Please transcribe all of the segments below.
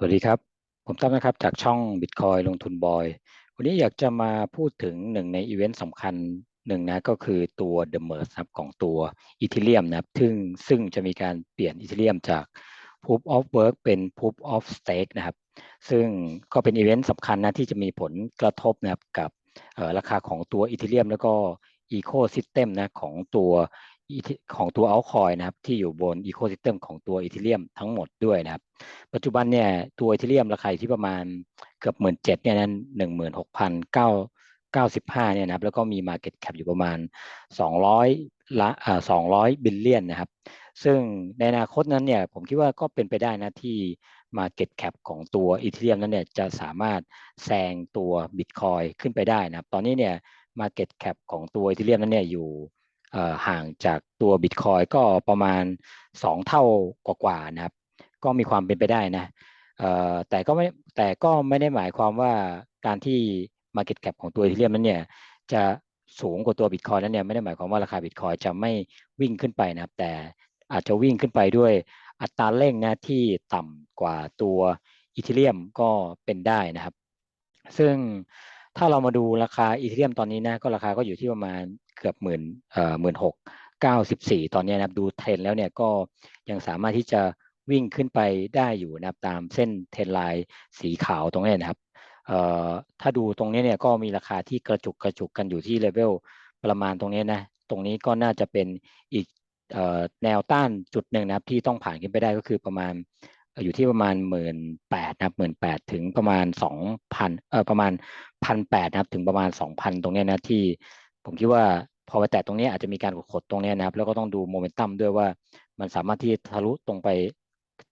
สวัสดีครับ ผมตั้มนะครับจากช่อง Bitcoin ลงทุนบอย วันนี้อยากจะมาพูดถึงหนึ่งในอีเวนต์สำคัญหนึ่งนะก็คือตัว The Merge ครับของตัวอีเทเรียมนะครับซึ่งซึ่งจะมีการเปลี่ยนอีเทเรียมจาก Proof of Work เป็น Proof of Stake นะครับ ซึ่งก็เป็นอีเวนต์สำคัญนะที่จะมีผลกระทบนะครับกับราคาของตัวอีเทเรียมแล้วก็อีโคซิสเต็มนะของตัว ของตัว altcoin นะครับที่อยู่บนอีโคซิสเต็มของตัวอีเทเรียมทั้งหมดด้วยนะครับ ปัจจุบันเนี่ยตัวอีเทเรียมราคาที่ประมาณเกือบหมื่นเจ็ดเนี่ยนั้นหนึ่งหมื่นหกพันเก้าเก้าสิบห้าเนี่ยนะครับแล้วก็มี Market Cap อยู่ประมาณสองร้อยละสองร้อยบิลเลียนนะครับ ซึ่งในอนาคตนั้นเนี่ยผมคิดว่าก็เป็นไปได้นะที่ Market Cap ของตัวอีเทเรียมนั้นเนี่ยจะสามารถแซงตัว Bitcoin ขึ้นไปได้นะครับ ตอนนี้เนี่ย Market Cap ของตัวอีเทเรียมนั้นเนี่ยอยู่ ห่างจากตัว Bitcoin ก็ประมาณ 2 เท่ากว่าๆนะครับ ก็มีความเป็นไปได้นะแต่ก็ไม่แต่ก็ไม่ได้หมายความว่าการที่ Market Cap ของตัวอีเทเรียมนั้นเนี่ยจะสูงกว่าตัว Bitcoin นั้นเนี่ยไม่ได้หมายความว่าราคา Bitcoin จะไม่วิ่งขึ้นไปนะครับ แต่อาจจะวิ่งขึ้นไปด้วยอัตราเร่งนะที่ต่ำกว่าตัวอีเทเรียมก็เป็นได้นะครับ ซึ่ง ถ้าเรามาดูราคาอีเทเรียมตอนนี้นะก็ราคาก็อยู่ที่ประมาณเกือบหมื่นเอ่อหมื่นหกเก้าสิบสี่ตอนนี้นะครับดูเทรนแล้วเนี่ยก็ยังสามารถที่จะวิ่งขึ้นไปได้อยู่นะครับตามเส้นเทรนไลน์สีขาวตรงนี้นะครับเอ่อถ้าดูตรงนี้เนี่ยก็มีราคาที่กระจุกกระจุกกันอยู่ที่เลเวลประมาณตรงนี้นะตรงนี้ก็น่าจะเป็นอีกแนวต้านจุดหนึ่งนะครับที่ต้องผ่านขึ้นไปได้ก็คือประมาณ อยู่ที่ประมาณหมื่นแปดนะครับหมื่นแปดถึงประมาณสองพันเออประมาณพันแปดนะครับถึงประมาณสองพันตรงนี้นะที่ ผมคิดว่าพอไปแตะตรงนี้อาจจะมีการกดตรงนี้นะครับ แล้วก็ต้องดูโมเมนตัมด้วยว่ามันสามารถที่ทะลุตรงไป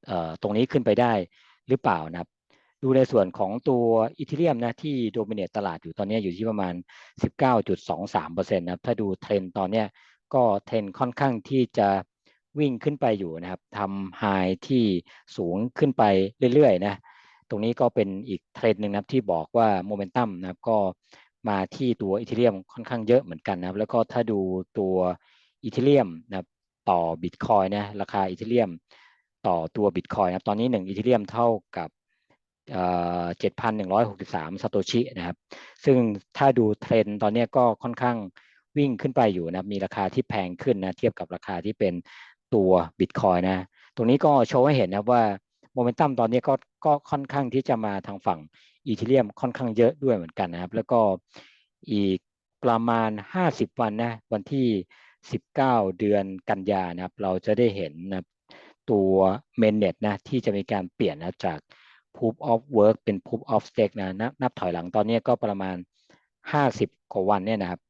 เอ่อตรงนี้ขึ้นไปได้หรือเปล่านะครับ ดูในส่วนของตัวอีเทเรียมนะที่โดมิเนตตลาดอยู่ตอนนี้อยู่ที่ประมาณ 19.23%นะครับถ้าดูเทรนตอนนี้ก็เทรนค่อนข้างที่จะ วิ่งขึ้นไปอยู่นะครับทำไฮที่สูงขึ้นไปเรื่อยๆนะตรงนี้ก็เป็นอีกเทรนด์หนึ่งนะครับที่บอกว่าโมเมนตัมนะครับก็มาที่ตัวอีเทเรียมค่อนข้างเยอะเหมือนกันนะครับ แล้วก็ถ้าดูตัวอีเทเรียมนะครับต่อบิตคอยนะราคาอีเทเรียมต่อตัวบิตคอยนะตอนนี้1อีเทเรียมเท่ากับเจ็ดพันหนึ่งร้อยหกสิบสามซาโตชินะครับ ซึ่งถ้าดูเทรนตอนนี้ก็ค่อนข้างวิ่งขึ้นไปอยู่นะมีราคาที่แพงขึ้นนะเทียบกับราคาที่เป็น ตัวบิตคอยนะ ตรงนี้ก็โชว์ให้เห็นนะว่าโมเมนตัมตอนนี้ก็ก็ค่อนข้างที่จะมาทางฝั่งอีเทเรียมค่อนข้างเยอะด้วยเหมือนกันนะครับ แล้วก็อีกประมาณ 50 วันนะวันที่ 19 เดือนกันยานะครับ เราจะได้เห็นนะตัวเมนเน็ตนะที่จะมีการเปลี่ยนนะจาก proof of work เป็น proof of stake นะนับนับถอยหลังตอนนี้ก็ประมาณ 50 กว่าวันเนี่ยนะครับ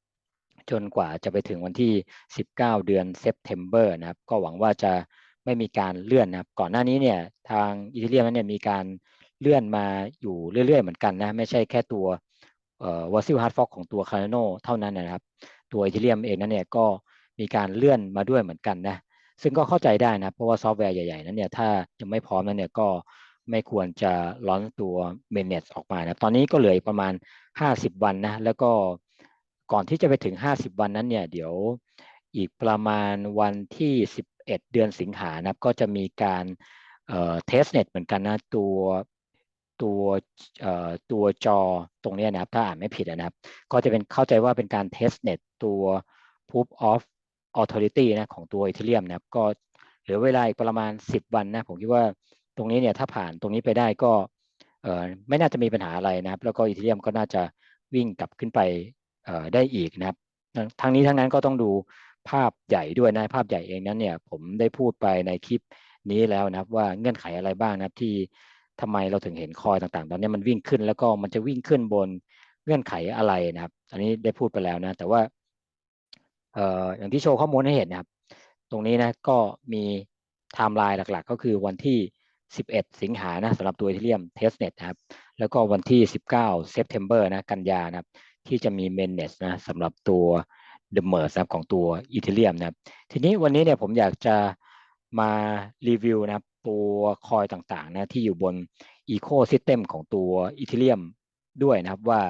จนกว่าจะไปถึงวันที่ 19 เดือนเซปเทมเบอร์นะครับ ก็หวังว่าจะไม่มีการเลื่อนนะครับ ก่อนหน้านี้เนี่ยทางอีเทเรียมนั้นเนี่ยมีการเลื่อนมาอยู่เรื่อย ๆ เหมือนกันนะ ไม่ใช่แค่ตัวเอ่อวอซิลฮาร์ดฟอกของตัวคาร์โนเท่านั้นนะครับ ตัวอีเทเรียมเองนั้นเนี่ยก็มีการเลื่อนมาด้วยเหมือนกันนะซึ่งก็เข้าใจได้นะ เพราะว่าซอฟต์แวร์ใหญ่ๆ นั้นเนี่ยถ้ายังไม่พร้อมนั้นเนี่ยก็ไม่ควรจะล้อนตัวเมนเนตออกมานะตอนนี้ก็เหลือประมาณ 50 วันนะ แล้วก็ ก่อนที่จะไปถึง 50 วันนั้นเนี่ยเดี๋ยวอีกประมาณวันที่ 11 เดือนสิงหานะครับก็จะมีการเอ่อเทสเน็ตเหมือนกันนะตัวตัวเอ่อตัวจอตรงนี้นะครับ ถ้าอ่านไม่ผิดนะครับ ก็จะเป็นเข้าใจว่าเป็นการเทสเน็ตตัว proof of authority นะของตัวอีเทเรียมนะครับ ก็เหลือเวลาอีกประมาณ 10 วันนะ ผมคิดว่าตรงนี้เนี่ยถ้าผ่านตรงนี้ไปได้ก็เอ่อไม่น่าจะมีปัญหาอะไรนะครับ แล้วก็อีเทเรียมก็น่าจะวิ่งกลับขึ้นไป ได้อีกนะครับทั้งนี้ทั้งนั้นก็ต้องดูภาพใหญ่ด้วยนะภาพใหญ่เองนั้นเนี่ยผมได้พูดไปในคลิปนี้แล้วนะครับ ว่าเงื่อนไขอะไรบ้างนะครับที่ทำไมเราถึงเห็นคอยต่างๆ ตอนนี้มันวิ่งขึ้นแล้วก็มันจะวิ่งขึ้นบนเงื่อนไขอะไรนะครับ อันนี้ได้พูดไปแล้วนะ แต่ว่าเอ่ออย่างที่โชว์ข้อมูลให้เห็นนะครับ ตรงนี้นะก็มีไทม์ไลน์หลักๆ ก็คือวันที่ 11 สิงหานะสำหรับตัวอีเทเรียมเทสเน็ตนะครับ แล้วก็วันที่ 19 เซปเทมเบอร์นะกันยานะครับ ที่จะมีเมนเนสนะสำหรับตัว The Merge นะครับของตัวอีเทเรียมนะครับทีนี้วันนี้เนี่ยผมอยากจะมารีวิวนะครับตัวคอยต่างๆนะที่อยู่บนอีโคซิสเต็มของตัวอีเทเรียมด้วยนะครับว่า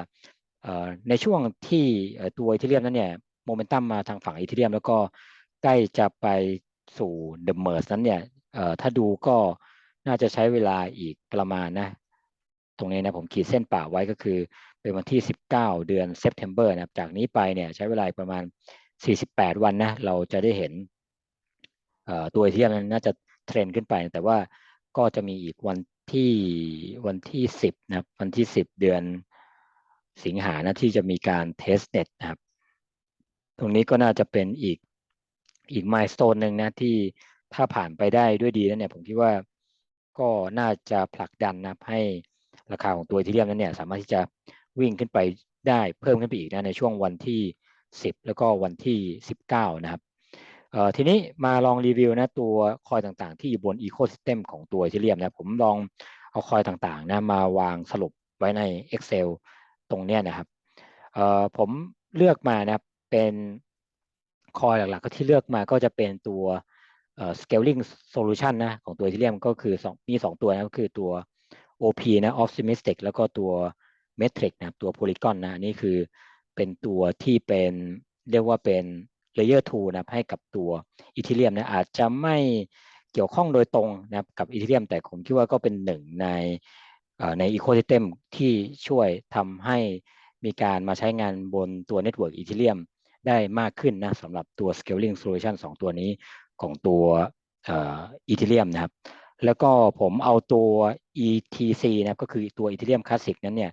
ในช่วงที่ตัวอีเทเรียมนั้นเนี่ยโมเมนตัมมาทางฝั่งอีเทเรียมแล้วก็ใกล้จะไปสู่เดอะเมอร์สนั้นเนี่ยถ้าดูก็น่าจะใช้เวลาอีกประมาณนะ ตรงนี้นะผมขีดเส้นป่าไว้ก็คือ เป็นวันที่ 19 เดือนเซปเทมเบอร์นะครับจากนี้ไปเนี่ยใช้เวลาประมาณ 48 วันนะเราจะได้เห็นตัวเทียมนั้นน่าจะเทรนขึ้นไป แต่ว่าก็จะมีอีกวันที่วันที่ 10 นะครับ วันที่ 10 เดือนสิงหานะที่จะมีการเทสเน็ตนะครับ ตรงนี้ก็น่าจะเป็นอีกอีกมายสเตนหนึ่งนะที่ถ้าผ่านไปได้ด้วยดีแล้วเนี่ยผมคิดว่าก็น่าจะผลักดันนะให้ราคาของตัวทีเรียมนั้นเนี่ยสามารถที่จะ วิ่งขึ้นไปได้เพิ่มขึ้นไปอีกนะในช่วงวันที่ 10 แล้วก็วันที่ 19 นะครับทีนี้มาลองรีวิวนะตัวคอยต่างๆ ที่อยู่บนอีโคซิสเต็มของตัวทีเรียมนะผมลองเอาคอยต่างๆนะมาวางสรุปไว้ใน Excel ตรงเนี้ยนะครับผมเลือกมานะเป็นคอยหลักๆ ก็ที่เลือกมาก็จะเป็นตัว scaling solution นะของตัวทีเรียมก็คือ 2 มี 2 ตัวนะก็คือตัว OP นะ optimistic แล้วก็ตัว metric นะตัว polygon นะนี่คือเป็นตัวที่เป็นเรียกว่าเป็น layer 2นะให้กับตัวอีเทเรียมนะอาจจะไม่เกี่ยวข้องโดยตรงนะกับอีเทเรียมแต่ผมคิดว่าก็เป็นหนึ่งในในอีโคซิสเต็มที่ช่วยทำให้มีการมาใช้งานบนตัวเน็ตเวิร์กอีเทเรียมได้มากขึ้นนะสำหรับตัว scaling solution 2 ตัวนี้ของตัวอีเทเรียมนะครับ แล้วก็ผมเอาตัว ETC นะก็คือตัวอีเทเรียมคลาสสิกนั้นเนี่ย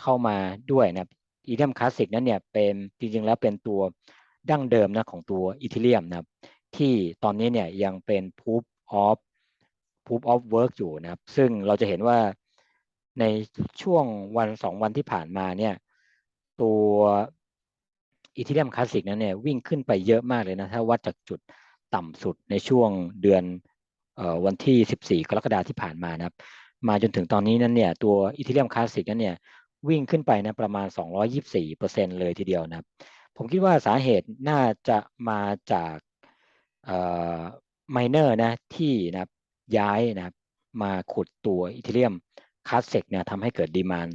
เข้ามาด้วยนะอีเทียมคลาสสิกนั้นเนี่ยเป็นจริงๆแล้วเป็นตัวดั้งเดิมนะของตัวอีเทเรียมนะครับที่ตอนนี้เนี่ยยังเป็น proof of proof of work อยู่นะครับ ซึ่งเราจะเห็นว่าในช่วงวันสองวันที่ผ่านมาเนี่ยตัวอีเทเรียมคลาสสิกนั้นเนี่ยวิ่งขึ้นไปเยอะมากเลยนะถ้าวัดจากจุดต่ำสุดในช่วงเดือนวันที่ 14 กรกฎาคมที่ผ่านมานะครับ มาจนถึงตอนนี้นั้นเนี่ยตัวอีเทเรียมคลาสสิกนั้นเนี่ย วิ่งขึ้นไปนะประมาณ 224%เลยทีเดียวนะครับผมคิดว่าสาเหตุน่าจะมาจากไมเนอร์นะที่นะย้ายนะมาขุดตัวอีเทเรียมคลาสสิกเนี่ยทำให้เกิดดีมาน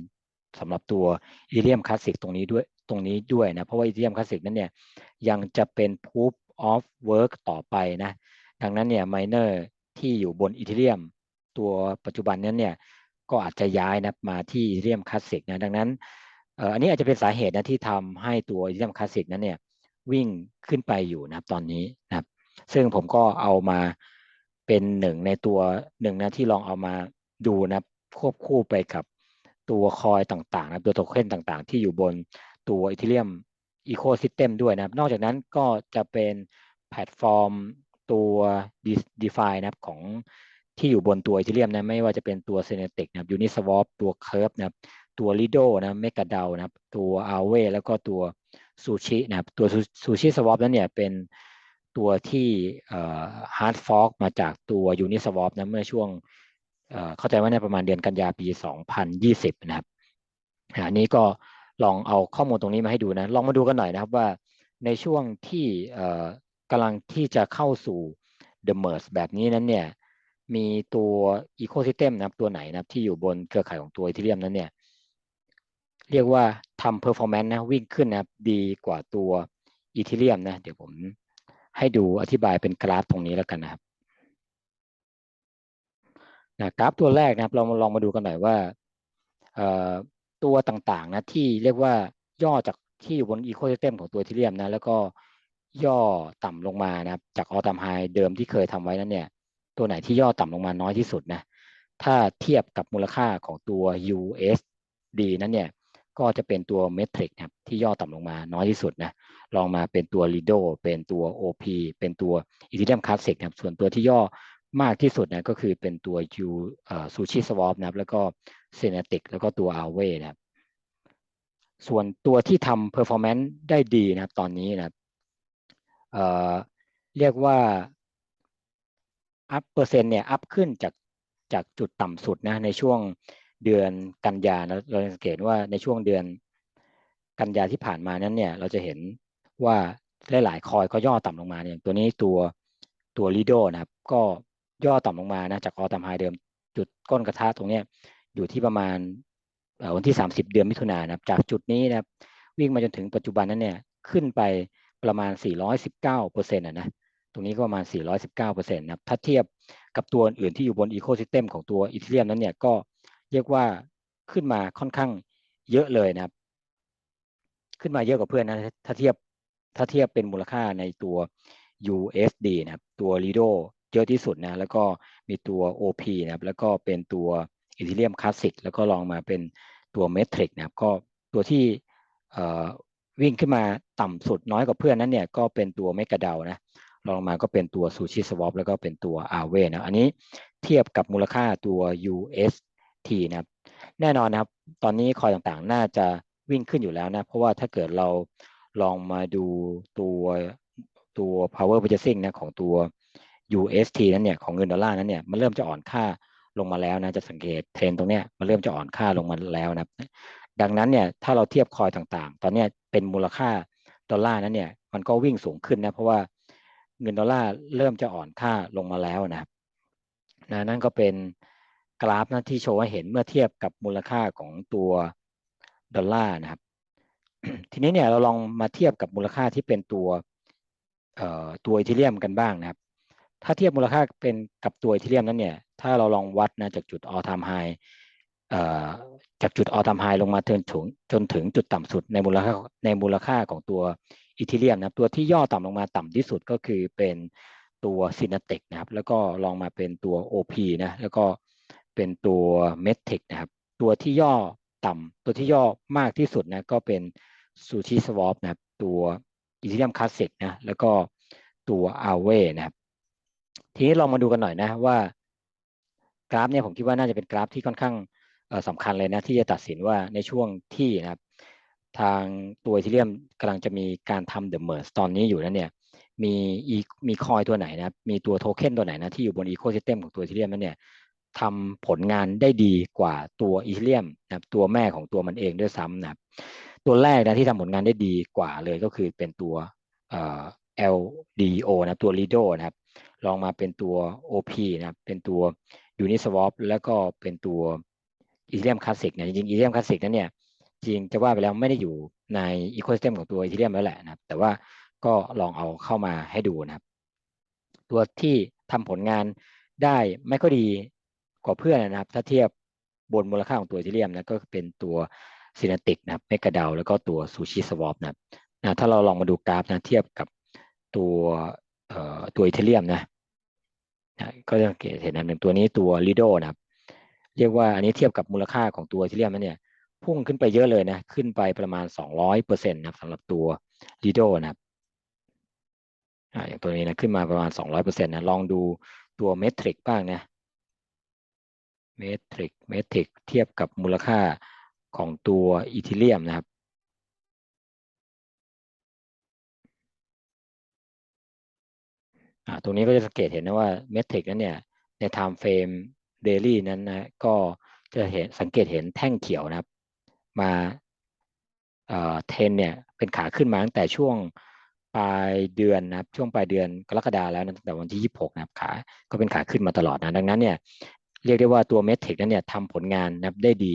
สำหรับตัวอีเทเรียมคลาสสิกตรงนี้ด้วยตรงนี้ด้วยนะเพราะว่าอีเทเรียมคลาสสิกนั้นเนี่ยยังจะเป็น proof of work ต่อไปนะดังนั้นเนี่ยไมเนอร์ที่อยู่บนอีเทเรียมตัวปัจจุบันนั้นเนี่ย ก็อาจจะย้ายนะมาที่อีเทเรียมคลาสสิกนะดังนั้นอันนี้อาจจะเป็นสาเหตุนะที่ทำให้ตัวอีเทเรียมคลาสสิกนั้นเนี่ยวิ่งขึ้นไปอยู่นะครับตอนนี้นะครับ ซึ่งผมก็เอามาเป็นหนึ่งในตัวหนึ่งนะที่ลองเอามาดูนะควบคู่ไปกับตัวคอยต่างๆนะตัวโทเค็นต่างๆ ที่อยู่บนตัวอีเทเรียมอีโคซิสเต็มด้วยนะครับ นอกจากนั้นก็จะเป็นแพลตฟอร์มตัว DeFi นะครับของ ที่อยู่บนตัวอีเทเรียมนะไม่ว่าจะเป็นตัว s เนติกนะครับ Uniswap ตัว Curve นะครับตัว Lido นะเมกาดานะครับตัว a เวแล้วก็ตัวซูชินะครับตัวซูชิสวอปนั้นเนี่ยเป็นตัวที่ฮาร์ดฟอกมาจากตัว Uniswap นะเมื่อช่วงเข้าใจว่าในประมาณเดือนกันยาปี 2020 นะครับอันนี้ก็ลองเอาข้อมูลตรงนี้มาให้ดูนะ ลองมาดูกันหน่อยนะครับว่าในช่วงที่กำลังที่จะเข้าสู่ the merge แบบนี้นั้นเนี่ย มีตัว ecosystem นะครับตัวไหนนะครับที่อยู่บนเครือข่ายของตัว Ethereum นั้นเนี่ยเรียกว่าทำ performance นะวิ่งขึ้นนะครับดีกว่าตัว Ethereum นะเดี๋ยวผมให้ดูอธิบายเป็นกราฟตรงนี้แล้วกันนะครับนะกราฟตัวแรกนะครับเราลองมาดูกันหน่อยว่าตัวต่างๆนะที่เรียกว่าย่อจากที่อยู่บนอีโคซิสเต็มของตัวทีเรียมนะแล้วก็ย่อต่ำลงมานะครับจากออตัมไฮเดิมที่เคยทำไว้นั้นเนี่ย ตัวไหนที่ย่อต่ำลงมาน้อยที่สุดนะถ้าเทียบกับมูลค่าของตัว USD นั้นเนี่ยก็จะเป็นตัวเมทริกนะครับที่ย่อต่ำลงมาน้อยที่สุดนะลองมาเป็นตัว Lido เป็นตัว OP เป็นตัว Ethereum Classic นะครับส่วนตัวที่ย่อมากที่สุดนะก็คือเป็นตัว U ซูชิสวอปนะครับแล้วก็เซนติกแล้วก็ตัวอาเวนะครับส่วนตัวที่ทำ performance ได้ดีนะครับตอนนี้นะครับเเรียกว่า อัพเปอร์เซ็นต์เนี่ยอัพขึ้นจากจากจุดต่ำสุดนะในช่วงเดือนกันยานะเราสังเกตว่าในช่วงเดือนกันยาที่ผ่านมานั้นเนี่ยเราจะเห็นว่าหลายๆคอยก็ย่อต่ำลงมาอย่างตัวนี้ตัวตัวลีโดนะครับก็ย่อต่ำลงมานะจากออตัมไฮเดิมจุดก้นกระทะตรงนี้อยู่ที่ประมาณวันที่ 30 เดือนมิถุนายนนะครับจากจุดนี้นะครับวิ่งมาจนถึงปัจจุบันนั้นเนี่ยขึ้นไปประมาณ 419เปอร์เซ็นต์นะ ตรงนี้ก็ประมาณ 419เปอร์เซ็นต์นะครับถ้าเทียบกับตัวอื่นที่อยู่บนอีโคซิสเต็มของตัวอีเทเรียมนั้นเนี่ยก็เรียกว่าขึ้นมาค่อนข้างเยอะเลยนะครับ ขึ้นมาเยอะกว่าเพื่อนนะถ้าเทียบถ้าเทียบเป็นมูลค่าในตัว USD นะครับตัว Lido เยอะที่สุดนะแล้วก็มีตัว OP นะครับแล้วก็เป็นตัว Ethereum Classic แล้วก็ลองมาเป็นตัว Metric นะครับก็ตัวที่วิ่งขึ้นมาต่ำสุดน้อยกว่าเพื่อนนั้นเนี่ยก็เป็นตัวเมกะดานะ ลองมาก็เป็นตัวซูชิสวอปแล้วก็เป็นตัวอาเวนะอันนี้เทียบกับมูลค่าตัว UST นะครับแน่นอนนะครับ ตอนนี้คอยต่างๆ น่าจะวิ่งขึ้นอยู่แล้วนะ เพราะว่าถ้าเกิดเราลองมาดูตัวตัว power purchasing นะของตัว UST นั้นเนี่ยของเงินดอลลาร์นั้นเนี่ยมันเริ่มจะอ่อนค่าลงมาแล้วนะจะสังเกตเทรนตรงเนี้ยมันเริ่มจะอ่อนค่าลงมาแล้วนะดังนั้นเนี่ยถ้าเราเทียบคอยต่างๆ ตอนนี้เป็นมูลค่าดอลลาร์นั้นเนี่ยมันก็วิ่งสูงขึ้นนะเพราะว่า เงินดอลลาร์เริ่มจะอ่อนค่าลงมาแล้วนะครับนะนั่นก็เป็นกราฟนะที่โชว์ให้เห็นเมื่อเทียบกับมูลค่าของตัวดอลลาร์นะครับทีนี้เนี่ยเราลองมาเทียบกับมูลค่าที่เป็นตัวตัวอีเทเรียมกันบ้างนะครับ ถ้าเทียบมูลค่าเป็นกับตัวอีเทเรียมนั้นเนี่ย ถ้าเราลองวัดนะจากจุด all time high จากจุดออทามไฮลงมาจนถึงจนถึงจุดต่ำสุดในมูลค่าในมูลค่าของตัว อีเทเรียมนะครับตัวที่ย่อต่ำลงมาต่ำที่สุดก็คือเป็นตัวซินาเทคนะครับแล้วก็ลองมาเป็นตัว OP นะแล้วก็เป็นตัวเมท i c นะครับตัวที่ย่อต่ำตัวที่ย่อมากที่สุดนะก็เป็นซูชิสวอปนะครับตัวอีเทเรียมคลาสสิกนะแล้วก็ตัวอาเวนะครับทีนี้ลองมาดูกันหน่อยนะว่ากราฟเนี่ยผมคิดว่าน่าจะเป็นกราฟที่ค่อนข้างสำคัญเลยนะที่จะตัดสินว่าในช่วงที่นะครับ ทางตัวอีเทเรียมกำลังจะมีการทำเดอะเมอร์สตอนนี้อยู่นั้นเนี่ยมีมีคอยตัวไหนนะมีตัวโทเค็นตัวไหนนะที่อยู่บนอีโคซิสเต็มของตัวอีเทเรียมนั้นเนี่ยทำผลงานได้ดีกว่าตัวอีเทเรียมนะครับตัวแม่ของตัวมันเองด้วยซ้ำนะครับตัวแรกนะที่ทำผลงานได้ดีกว่าเลยก็คือเป็นตัวเอ่อ LDO นะตัว Lido นะครับลองมาเป็นตัว OP นะครับเป็นตัว Uniswap แล้วก็เป็นตัวอีเทเรียมคลาสสิกเนี่ยจริงๆอีเทเรียมคลาสสิกนั้นเนี่ย จริงจะว่าไปแล้วไม่ได้อยู่ในอีโคซิสเต็มของตัวอีเทเรียมแล้วแหละนะครับ แต่ว่าก็ลองเอาเข้ามาให้ดูนะครับ ตัวที่ทำผลงานได้ไม่ก็ดีกว่าเพื่อนนะครับ ถ้าเทียบบนมูลค่าของตัวอีเทเรียมนะก็เป็นตัวซีนติกนะครับเมกะดาแล้วก็ตัวซูชิสวอปนะครับนะถ้าเราลองมาดูกราฟนะเทียบกับตัวเอ่อตัวอีเทเรียมนะนะก็จะเห็นอันหนึ่งตัวนี้ตัวลิโดนะครับ เรียกว่าอันนี้เทียบกับมูลค่าของตัวอีเทเรียมนะเนี่ย พุ่งขึ้นไปเยอะเลยนะ ขึ้นไปประมาณ 200เปอร์เซ็นต์นะสำหรับตัวลิโดนะครับอย่างตัวนี้นะขึ้นมาประมาณ 200เปอร์เซ็นต์นะลองดูตัวเมทริกบ้างนะเมทริกเมทริกเทียบกับมูลค่าของตัวอีเทเรียมนะครับตรงนี้ก็จะสังเกตเห็นนะว่าเมทริกนั้นเนี่ยใน time frame daily นั้นนะก็จะเห็นสังเกตเห็นแท่งเขียวนะครับ มาเทนเนี่ยเป็นขาขึ้นมาตั้งแต่ช่วงปลายเดือนนะครับช่วงปลายเดือนกรกฎาแล้วนะตั้งแต่วันที่ 26 นะครับขาก็เป็นขาขึ้นมาตลอดนะดังนั้นเนี่ยเรียกได้ว่าตัวเมทริกนั้นเนี่ยทำผลงานนะครับได้ดี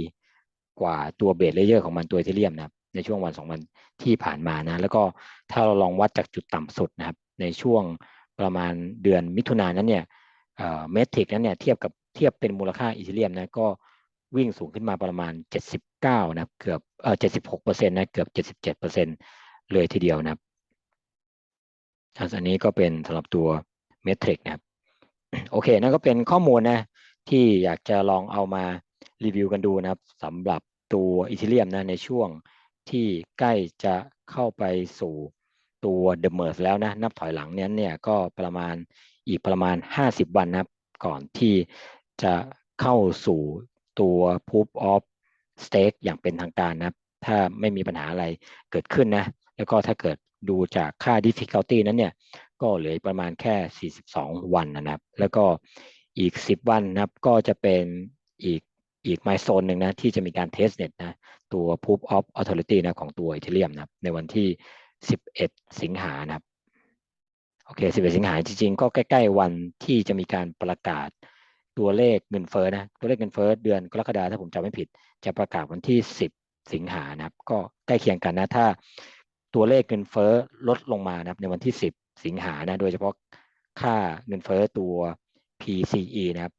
กว่าตัวเบสเลเยอร์ของมันตัวเทเรียมนะครับในช่วงวันสองวันที่ผ่านมานะแล้วก็ถ้าเราลองวัดจากจุดต่ำสุดนะครับในช่วงประมาณเดือนมิถุนายนนั้นเนี่ยเมทริกนั้นเนี่ยเทียบกับเทียบเป็นมูลค่าอีเทเรียมนะก็ วิ่งสูงขึ้นมาประมาณ 79 นะเกือบเอ่อ76เปอร์เซ็นต์นะเกือบ 77เปอร์เซ็นต์เลยทีเดียวนะครับอันนี้ก็เป็นสำหรับตัวเมทริกนะครับโอเคนั่นก็เป็นข้อมูลนะที่อยากจะลองเอามารีวิวกันดูนะครับสำหรับตัวอีเทเรียมนะในช่วงที่ใกล้จะเข้าไปสู่ตัวเดอะเมอร์สแล้วนะนับถอยหลังนี้เนี่ยก็ประมาณอีกประมาณ 50 วันนะครับก่อนที่จะเข้าสู่ ตัว proof of stake อย่างเป็นทางการนะถ้าไม่มีปัญหาอะไรเกิดขึ้นนะแล้วก็ถ้าเกิดดูจากค่า difficulty นั้นเนี่ยก็เหลือประมาณแค่ 42 วันนะครับ แล้วก็อีก 10 วันนะครับก็จะเป็นอีกอีกไมโซนหนึ่งนะที่จะมีการเทสเน็ตนะตัว proof of authority นะของตัว Ethereum นะครับในวันที่ 11 สิงหานะครับโอเค 11 สิงหาจริงๆ ก็ใกล้ ๆ วันที่จะมีการประกาศ ตัวเลขเงินเฟ้อนะตัวเลขเงินเฟ้อเดือนกรกฎาถ้าผมจำไม่ผิด จะประกาศวันที่ 10 สิงหานะครับ ก็ใกล้เคียงกันนะถ้าตัวเลขเงินเฟ้อลดลงมานะครับในวันที่ 10 สิงหานะโดยเฉพาะค่าเงินเฟ้อตัว PCE นะครับ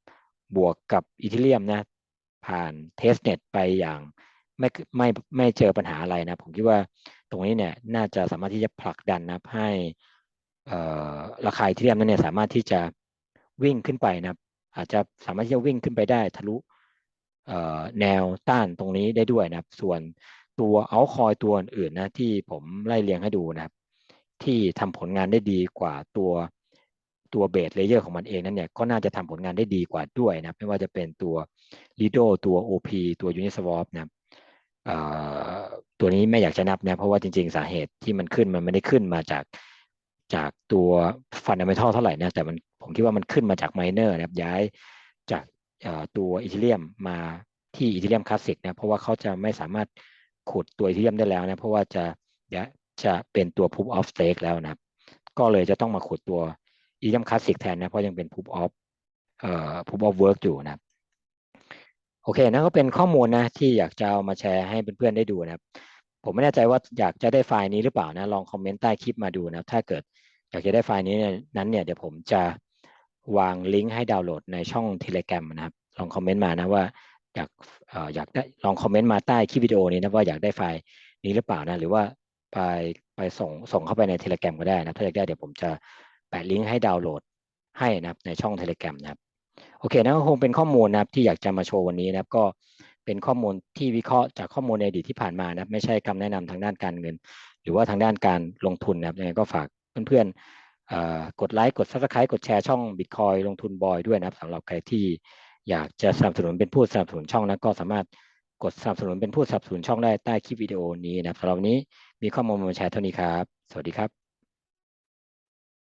บวกกับอีทิเลียมนะผ่านเทสเน็ตไปอย่างไม่ไม่ไม่เจอปัญหาอะไรนะผมคิดว่าตรงนี้เนี่ยน่าจะสามารถที่จะผลักดันนะให้ราคาอีทิเลียมนั้นเนี่ยสามารถที่จะวิ่งขึ้นไปนะ อาจจะสามารถที่จะวิ่งขึ้นไปได้ทะลุแนวต้านตรงนี้ได้ด้วยนะครับ ส่วนตัวเอาคอยตัวอื่นนะที่ผมไล่เรียงให้ดูนะครับ ที่ทำผลงานได้ดีกว่าตัวตัวเบสเลเยอร์ของมันเองนั้นเนี่ยก็น่าจะทำผลงานได้ดีกว่าด้วยนะไม่ว่าจะเป็นตัว Lido ตัว OP ตัว Uniswap นะครับตัวนี้ไม่อยากจะนับนะเพราะว่าจริงๆ สาเหตุที่มันขึ้นมันไม่ได้ขึ้นมาจากจากตัวฟันดัมเบลเท่าไหร่นะแต่มัน ผมคิดว่ามันขึ้นมาจากไมเนอร์นะครับย้ายจากตัวอีทิเลียมมาที่อีทิเลียมคลาสสิกนะเพราะว่าเขาจะไม่สามารถขุดตัวอีทิเลียมได้แล้วนะเพราะว่าจะจะเป็นตัว proof of stake แล้วนะครับ ก็เลยจะต้องมาขุดตัวอีทิเลียมคลาสสิกแทนนะเพราะยังเป็น proof of เอ่อ proof of work อยู่นะครับโอเคนั่นก็เป็นข้อมูลนะที่อยากจะเอามาแชร์ให้เพื่อนๆได้ดูนะครับ ผมไม่แน่ใจว่าอยากจะได้ไฟล์นี้หรือเปล่านะลองคอมเมนต์ใต้คลิปมาดูนะถ้าเกิดอยากจะได้ไฟล์นี้นั้นเนี่ยเดี๋ยวผมจะ วางลิงก์ให้ดาวน์โหลดในช่อง Telegram นะครับ ลองคอมเมนต์มานะว่าอยากอยากได้ลองคอมเมนต์มาใต้คลิปวิดีโอนี้นะว่าอยากได้ไฟล์นี้หรือเปล่านะหรือว่าไปไปส่งส่งเข้าไปใน Telegram ก็ได้นะถ้าอยากได้เดี๋ยวผมจะแปะลิงก์ให้ดาวน์โหลดให้นะครับในช่อง Telegram นะครับโอเคนั่นก็คงเป็นข้อมูลนะครับที่อยากจะมาโชว์วันนี้นะครับก็เป็นข้อมูลที่วิเคราะห์จากข้อมูลในอดีตที่ผ่านมานะครับไม่ใช่คำแนะนำทางด้านการเงิน หรือว่าทางด้านการลงทุนนะครับยังไงก็ฝากเพื่อนๆ กดไลค์กด subscribe กดแชร์ช่อง Bitcoin ลงทุนบอยด้วยนะครับสำหรับใครที่อยากจะสนับสนุนเป็นผู้สนับสนุนช่องนะก็สามารถกดสนับสนุนเป็นผู้สนับสนุนช่องได้ใต้คลิปวิดีโอนี้นะครับสำหรับวันนี้มีข้อมูลมาแชร์เท่านี้ครับ สวัสดีครับ